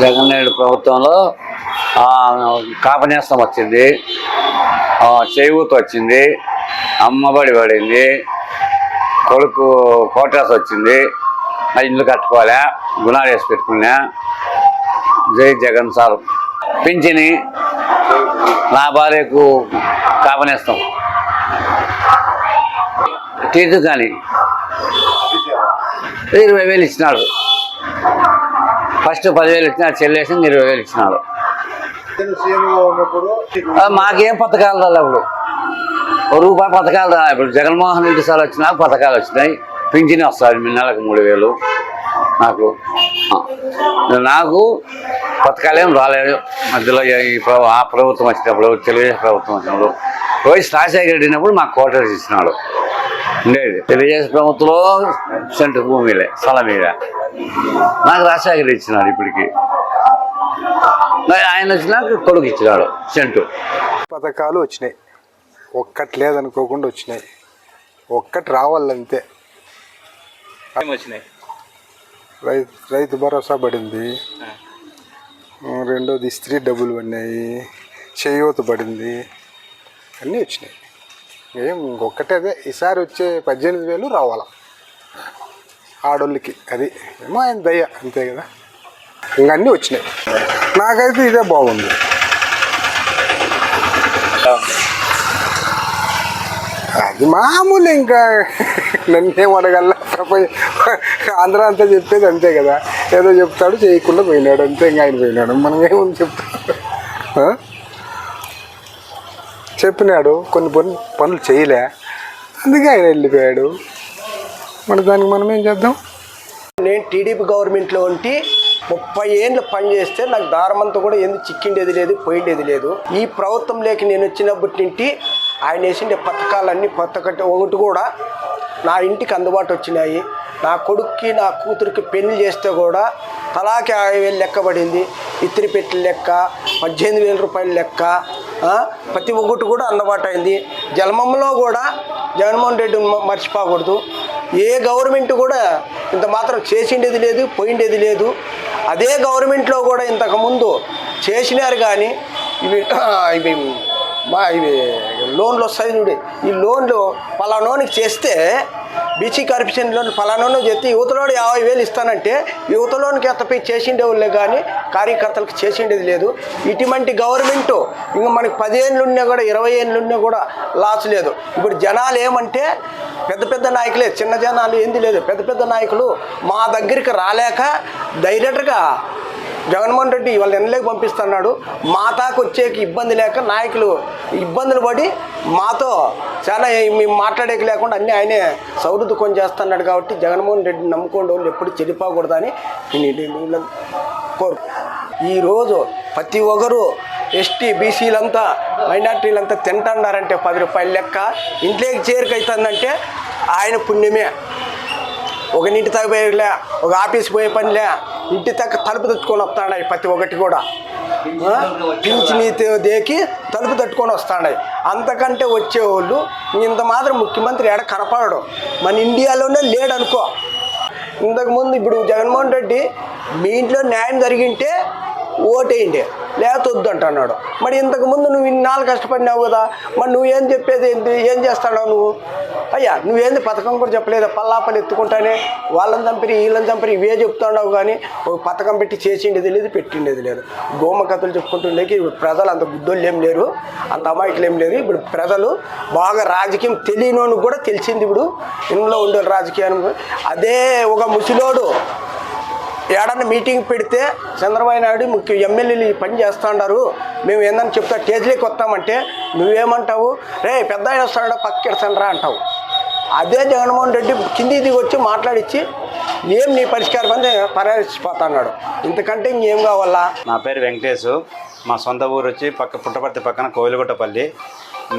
జగన్ నాయుడు ప్రభుత్వంలో కాపనేస్తం వచ్చింది. చేయూత వచ్చింది. అమ్మబడి పడింది. కొడుకు కోటాస్ వచ్చింది. ఆ ఇల్లు కట్టుకోలే గుణాలు వేసి పెట్టుకున్నా. జై జగన్ సార్. పింఛని నా భార్యకు కాపనేస్తాం. టీచర్ కానీ. ఇరవై వేలు ఇచ్చినాడు. ఫస్ట్ పదివేలు ఇచ్చినాడు చెల్లేసి ఇరవై వేలు ఆ, మాకేం పథకాలు రాలే ఇప్పుడు. ఒక రూపాయి పథకాలు రాలే. ఇప్పుడు జగన్మోహన్ రెడ్డి సార్ వచ్చినాక పథకాలు వచ్చినాయి. పింఛన్ వస్తుంది మీ నెలకు మూడు వేలు. నాకు నాకు పథకాలు ఏం రాలేదు. మధ్యలో ఈ ఆ ప్రభుత్వం వచ్చినప్పుడు తెలుగుదేశం ప్రభుత్వం వచ్చినప్పుడు వైఎస్ రాజశేఖర రెడ్డి ఉన్నప్పుడు మాకు కోటర్స్ ఇచ్చినాడు. ఉండేది. తెలుగుదేశం ప్రభుత్వంలో సెంటు భూమిలే స్థలం మీద. నాకు రాజశేఖర ఇచ్చినాడు ఇప్పటికి. మరి ఆయన వచ్చినాక కొడుకు ఇచ్చినాడు సెంటు. పథకాలు వచ్చినాయి. ఒక్కటి లేదనుకోకుండా వచ్చినాయి. ఒక్కటి రావాలంతే. వచ్చినాయి? రైతు రైతు భరోసా పడింది. రెండోది స్త్రీ డబ్బులు పడినాయి. చేయూత పడింది. అన్నీ వచ్చినాయి. ఏం ఇంకొక్కటే అదే ఈసారి వచ్చే పద్దెనిమిది వేలు రావాలా? ఆడోళ్ళకి. అది ఏమో ఆయన దయ అంతే కదా. ఇంకా అన్నీ వచ్చినాయి. నాకైతే ఇదే బాగుంది. అది మామూలు ఇంకా నన్నేం అడగల. ఆంధ్ర అంతా చెప్పేది అంతే కదా. ఏదో చెప్తాడు చేయకుండా పోయినాడు. అంతే ఇంకా ఆయన పోయినాడు. మనం ఏముంది చెప్తాడు చెప్పినాడు కొన్ని పనులు పనులు చేయలే. అందుకే ఆయన వెళ్ళిపోయాడు. మరి దానికి మనం ఏం చేద్దాం? నేను టీడీపీ గవర్నమెంట్లో ఉంటే ముప్పై ఏళ్ళు పనిచేస్తే నాకు దారమంతా కూడా ఎందుకు చిక్కిండేది లేదు పోయిండేది లేదు. ఈ ప్రభుత్వం లేక నేను వచ్చినప్పటి నుండి ఆయన వేసిండే పథకాలన్నీ పథకటి ఒకటి కూడా నా ఇంటికి అందుబాటు వచ్చినాయి. నా కొడుక్కి నా కూతురికి పెళ్ళి చేస్తే కూడా తలాకి యాభై వేలు లెక్క పడింది. ఇత్తిరి పెట్టిన లెక్క పద్దెనిమిది వేల రూపాయల లెక్క ప్రతి ఒక్కటి కూడా అందుబాటు అయింది. జన్మంలో కూడా జగన్మోహన్ రెడ్డి మర్చిపోకూడదు. ఏ గవర్నమెంట్ కూడా ఇంత మాత్రం చేసిండేది లేదు పోయిండేది లేదు. అదే గవర్నమెంట్లో కూడా ఇంతకుముందు చేసినారు కానీ ఇవి ఇవి మా ఇవి లోన్లు వస్తాయి చూడు. ఈ లోన్లు పలానోనికి చేస్తే బీసీ కార్పొరేషన్ లోన్ పలానోని చేస్తే యువతలోడు యాభై వేలు ఇస్తానంటే యువతలోనికి ఎత్తపై చేసిండేవాళ్ళే కానీ కార్యకర్తలకు చేసిండేది లేదు. ఇటువంటి గవర్నమెంట్ ఇంకా మనకి పదిహేనులు ఉన్నా కూడా ఇరవై ఏళ్ళు ఉన్నా కూడా లాస్ లేదు. ఇప్పుడు జనాలు ఏమంటే పెద్ద పెద్ద నాయకులే చిన్న జనాలు ఏంది లేదు. పెద్ద పెద్ద నాయకులు మా దగ్గరికి రాలేక డైరెక్ట్గా జగన్మోహన్ రెడ్డి వాళ్ళ ఎన్నలేకి పంపిస్తున్నాడు. మాతాకు వచ్చేకి ఇబ్బంది లేక నాయకులు ఇబ్బందులు పడి మాతో చాలా మేము మాట్లాడేకి లేకుండా అన్నీ ఆయనే సౌహృదం చేస్తున్నాడు కాబట్టి జగన్మోహన్ రెడ్డిని నమ్ముకోండి వాళ్ళు ఎప్పుడు చెడిపోకూడదని నేను కోరు. ఈరోజు ప్రతి ఒక్కరు ఎస్టీ బీసీలంతా మైనార్టీలంతా తింటున్నారంటే పది రూపాయల లెక్క. ఇంట్లోకి చేరికైతుందంటే ఆయన పుణ్యమే. ఒక నీటి తాగిపోయేలే ఒక ఆఫీస్ పోయే పనిలే ఇంటి తగ్గ తలుపు తట్టుకొని వస్తాడాయి ప్రతి ఒక్కటి కూడా. ఆ? పింఛని దేకి తలుపు తట్టుకొని వస్తాడాయి. అంతకంటే వచ్చేవాళ్ళు ఇంత మాత్రం ముఖ్యమంత్రి ఎడ కనపడడు. మన ఇండియాలోనే లేడు అనుకో ఇంతకుముందు ఇప్పుడు జగన్మోహన్ రెడ్డి మీ ఇంట్లో న్యాయం జరిగింటే ఓటేయండి. లేకపోతే వద్దు అంటున్నాడు మరి ఇంతకుముందు నువ్వు ఇన్నాళ్ళు కష్టపడినావు కదా మరి నువ్వేం చెప్పేది ఏంటి ఏం చేస్తాడావు నువ్వు? అయ్యా నువ్వేంది పథకం కూడా చెప్పలేదు? పల్లాపల్లి ఎత్తుకుంటానే వాళ్ళని చంపిరి వీళ్ళని చంపిరి ఇవే చెప్తున్నావు కానీ ఒక పథకం పెట్టి చేసిండేది లేదు పెట్టిండేది లేదు. గోమ కథలు చెప్పుకుంటుండేకి ఇప్పుడు ప్రజలు అంత బుద్ధోళ్ళు ఏం లేరు అంత అమాయకులు ఏం లేరు. ఇప్పుడు ప్రజలు బాగా రాజకీయం తెలియనోనికి కూడా తెలిసింది ఇప్పుడు. ఇంట్లో ఉండే రాజకీయం అదే ఒక ముసిలోడు ఏడన్నా మీటింగ్ పెడితే చంద్రబాబు నాయుడు ముఖ్య ఎమ్మెల్యేలు ఈ పని చేస్తూ మేము ఏందని చెప్తా స్టేజ్లోకి వస్తామంటే నువ్వేమంటావు? రే పెద్ద ఆయన వస్తాడా? పక్కెడతానరా అంటావు. అదే జగన్మోహన్ రెడ్డి కింది దిగి వచ్చి మాట్లాడిచ్చి ఏం నీ పరిష్కారం అని పరామర్శిపోతున్నాడు ఇంతకంటే ఇంకేం కావాలా? నా పేరు వెంకటేష్ మా సొంత ఊరు వచ్చి పక్క పుట్టపర్తి పక్కన కోయిలగుట్టపల్లి.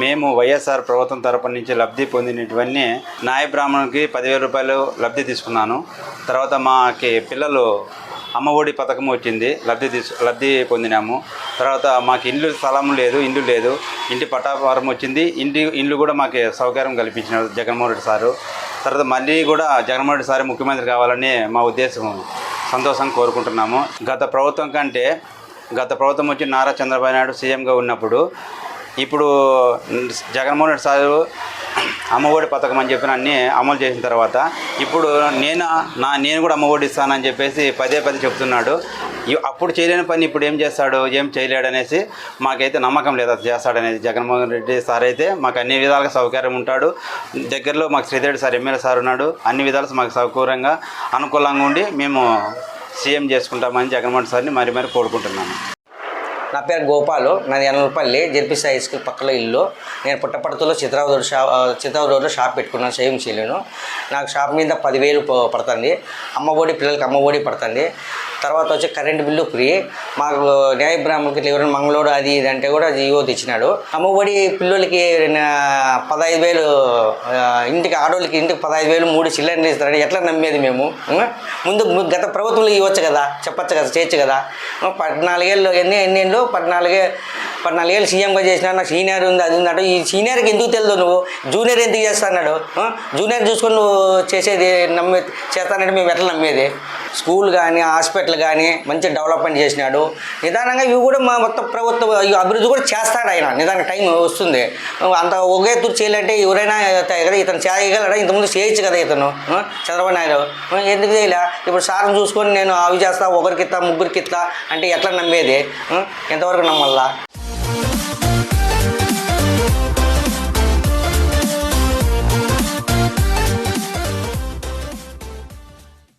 మేము వైఎస్ఆర్ ప్రభుత్వం తరపు నుంచి లబ్ధి పొందినటువన్నీ నాయ బ్రాహ్మణుకి పదివేల రూపాయలు లబ్ధి తీసుకున్నాను. తర్వాత మాకి పిల్లలు అమ్మ ఒడి పథకం వచ్చింది లబ్ధి తీసు లబ్ధి పొందినాము. తర్వాత మాకు ఇల్లు స్థలం లేదు ఇల్లు లేదు. ఇంటి పట్టాపారం వచ్చింది. ఇంటి ఇల్లు కూడా మాకు సౌకర్యం కల్పించినారు జగన్మోహన్ రెడ్డి సారు. తర్వాత మళ్ళీ కూడా జగన్మోహన్ రెడ్డి సార్ ముఖ్యమంత్రి కావాలని మా ఉద్దేశం సంతోషంగా కోరుకుంటున్నాము. గత ప్రభుత్వం కంటే గత ప్రభుత్వం వచ్చి నారా చంద్రబాబు నాయుడు సీఎంగా ఉన్నప్పుడు ఇప్పుడు జగన్మోహన్ రెడ్డి సార్ అమ్మఒడి పథకం అని చెప్పిన అన్ని అమలు చేసిన తర్వాత ఇప్పుడు నేను నా నేను కూడా అమ్మఒడి ఇస్తానని చెప్పేసి పదే పదే చెప్తున్నాడు. అప్పుడు చేయలేని పని ఇప్పుడు ఏం చేస్తాడు? ఏం చేయలేడు అనేసి మాకైతే నమ్మకం లేదు అది చేస్తాడనేది. జగన్మోహన్ రెడ్డి సార్ అయితే మాకు అన్ని విధాలుగా సౌకర్యం ఉంటాడు. దగ్గరలో మాకు శ్రీధరెడ్డి సార్ ఎమ్మెల్యే సార్ ఉన్నాడు. అన్ని విధాలు మాకు సౌకర్యంగా అనుకూలంగా ఉండి మేము సీఎం చేసుకుంటామని జగన్మోహన్ సార్ని మరి మరి కోరుకుంటున్నాను నా పేరు గోపాలు. నాది ఎనలపల్లి జెడ్పీసీ హై స్కూల్ పక్కలో ఇల్లు. నేను పుట్టపడతలో చిత్రావతి షా షాప్ చిత్రావతి రోడ్లో షాప్ పెట్టుకున్నాను సేవింగ్స్ చేయలేను నాకు షాప్ మీద పదివేలు పడుతుంది. అమ్మఒడి పిల్లలకి అమ్మఒడి పడుతుంది. తర్వాత వచ్చి కరెంట్ బిల్లు ఫ్రీ. మాకు న్యాయ బ్రాహ్మణులకి ఎవరైనా మంగళోడు అది ఇది అంటే కూడా జీవో తెచ్చినాడు. అమ్మఒడి పిల్లలకి పదహైదు వేలు ఇంటికి ఆడోళ్ళకి ఇంటికి పదహైదు వేలు మూడు సిలిండర్లు ఇస్తారని ఎట్లా నమ్మేది మేము? ముందు గత ప్రభుత్వంలో ఇవ్వచ్చు కదా? చెప్పచ్చు కదా? చేయొచ్చు కదా? ఉం, పద్నాలుగేళ్ళు ఎన్ని ఎన్ని ఏళ్ళు? పద్నాలుగే పద్నాలుగేళ్ళు సీఎంగా చేసినా నాకు సీనియర్ ఉంది అది ఉంది ఈ సీనియర్కి ఎందుకు తెలియదు నువ్వు? జూనియర్ ఎందుకు చేస్తాడు జూనియర్ చూసుకొని నువ్వు చేసేది నమ్మే చేస్తానంటే మేము ఎట్లా నమ్మేది? స్కూల్ కానీ హాస్పిటల్ కానీ మంచి డెవలప్మెంట్ చేసినాడు. నిదానంగా ఇవి కూడా మా మొత్తం ప్రభుత్వం అభివృద్ధి కూడా చేస్తాడు ఆయన. నిదానంగా టైం వస్తుంది. అంత ఒకే తూరు చేయాలంటే ఎవరైనా కదా ఇతను చేయగలరా ఇంతకుముందు చేయొచ్చు కదా ఇతను చంద్రబాబు నాయుడు. ఎందుకు చేయలే? ఇప్పుడు సార్ని చూసుకొని నేను అవి చేస్తా ఒకరికి ఇస్తా ముగ్గురికి ఇస్తా అంటే ఎట్లా నమ్మేది? ఎంతవరకు నమ్మల్లా?